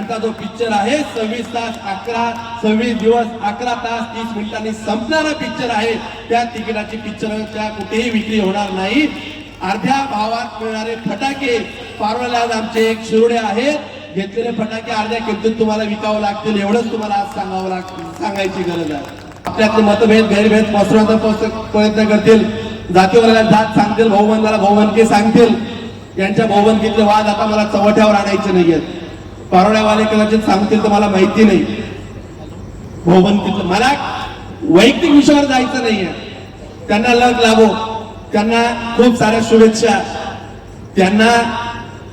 त्यांचा जो पिक्चर आहे सव्वीस तास अकरा सव्वीस दिवस अकरा तास तीस मिनिटांनी संपणारा पिक्चर आहे. त्या तिकिटाची पिक्चरच्या कुठेही विक्री होणार नाही. अर्ध्या भावात मिळणारे फटाके पारवले आमचे एक शिरोडे आहेत. घेतलेले फटाके अर्ध्या किमतीत तुम्हाला विकावं लागतील एवढंच तुम्हाला आज सांगावं लाग सांगायची गरज आहे. आपल्यातले मतभेद गैरभेद पसरवण्याचा प्रयत्न करतील. जातीवाल्याला जात सांगतील भाऊबंदाला भाऊबंदकी सांगतील. यांच्या भाऊबंदकीतले वाद आता मला चवठ्यावर आणायचे नाहीयेत. पारोड्यावाले कदाचित सांगतील तर मला माहिती नाही. भाऊबंदकीतलं मला वैयक्तिक विषयावर जायचं नाहीये. त्यांना लग लाभो त्यांना खूप साऱ्या शुभेच्छा. त्यांना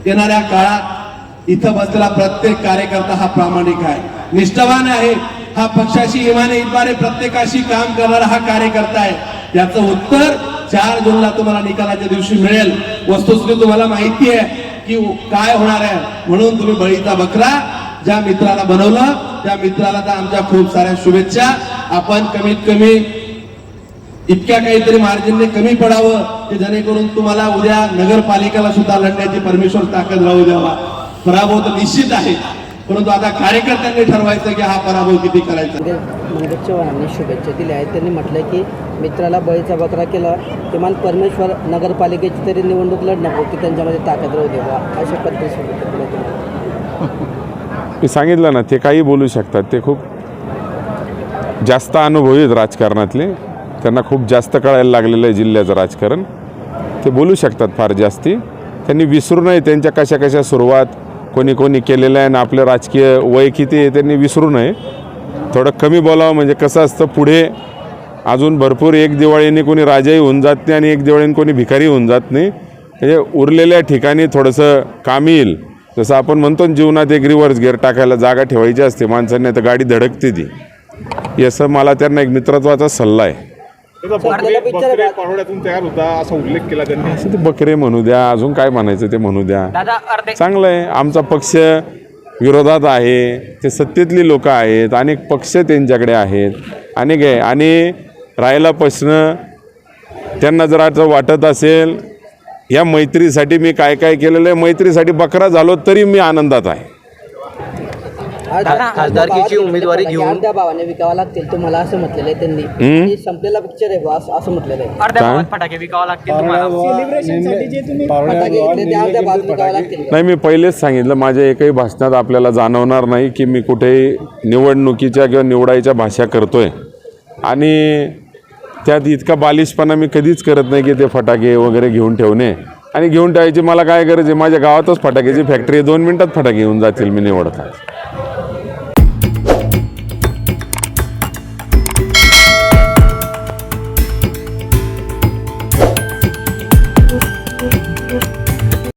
येणाऱ्या काळात इथं बसलेला प्रत्येक कार्यकर्ता हा प्रामाणिक आहे. निष्ठावान आहे. हा पक्षाशी इमाने इतबारे प्रत्येकाशी काम करणारा हा कार्यकर्ता आहे. याचं उत्तर चार जूनला तुम्हाला निकालाच्या दिवशी मिळेल. वस्तुस्थिती तुम्हाला माहिती आहे. की काय होणार आहे? म्हणून तुम्ही बळीचा बकरा ज्या मित्राला बनवलं त्या मित्राला तर आमच्या खूप साऱ्या शुभेच्छा. आपण कमीत कमी इतक्या काहीतरी मार्जिनने कमी पडावं की जेणेकरून तुम्हाला उद्या नगरपालिकेला सुद्धा लढण्याची परमेश्वर ताकद राहू द्यावा. पराभव तर निश्चित आहे. परंतु आता कार्यकर्त्यांनी ठरवायचं की हा पराभव किती करायचा? म्हणजे मंगेश चव्हाणांनी शुभेच्छा दिल्या आहेत. त्यांनी म्हटलं की मित्राला बळीचा बकरा केला किमान परमेश्वर नगरपालिकेची तरी निवडणूक लढण्यापुरती त्यांच्यामध्ये ताकद राहू देवा अशा पद्धतीने मी सांगितलं ना ते काही बोलू शकतात. ते खूप जास्त अनुभवी आहेत राजकारणातले. त्यांना खूप जास्त कळायला लागलेलं आहे जिल्ह्याचं राजकारण. ते बोलू शकतात फार जास्ती. त्यांनी विसरू नये त्यांच्या कशा कशा सुरुवात कोणी कोणी केलेलं आहे आणि आपलं राजकीय वय किती आहे त्यांनी विसरू नये. थोडं कमी बोलावं म्हणजे कसं असतं पुढे अजून भरपूर एक दिवाळीने कोणी राजाही होऊन जात नाही आणि एक दिवाळीने कोणी भिकारी होऊन जात नाही. म्हणजे उरलेल्या ठिकाणी थोडंसं काम येईल. जसं आपण म्हणतो ना जीवनात एक रिव्हर्स गिअर टाकायला जागा ठेवायची असते माणसांनी तर गाडी धडकते ती. याचं मला त्यांना एक मित्रत्वाचा सल्ला आहे. आहे. पारोड्यातून तयार होता असा उल्लेख केला त्यांनी. असं ते बकरे म्हणू द्या अजून काय म्हणायचं ते म्हणू द्या. चांगलं आहे आमचा पक्ष विरोधात आहे ते सत्तेतली लोक आहेत अनेक पक्ष त्यांच्याकडे आहेत. अनेक आहे आणि राहायला प्रश्न त्यांना जर आता वाटत असेल या मैत्रीसाठी मी काय काय केलेलं आहे मैत्रीसाठी बकरा झालो तरी मी आनंदात आहे. खासदारकीची उमेदवारी घेऊन- अर्ध्या भावाने विकावा लागतील तुम्हाला असं म्हटलेलं आहे त्यांनी. संपलेला पिक्चर आहे बा असं म्हटलेलं आहे. अर्ध्या? भावात फटाके विकावा लागतील नाही मी पहिलेच सांगितलं माझ्या एकही भाषणात आपल्याला जाणवणार नाही की मी कुठेही निवडणुकीच्या किंवा निवडायच्या भाषा करतोय. आणि त्यात इतका बालिशपणा मी कधीच करत नाही की ते फटाके वगैरे घेऊन ठेवणे. आणि घेऊन ठेवायची मला काय गरज आहे? माझ्या गावातच फटाक्याची फॅक्टरी आहे. दोन मिनटात फटाके घेऊन जातील मी निवडतात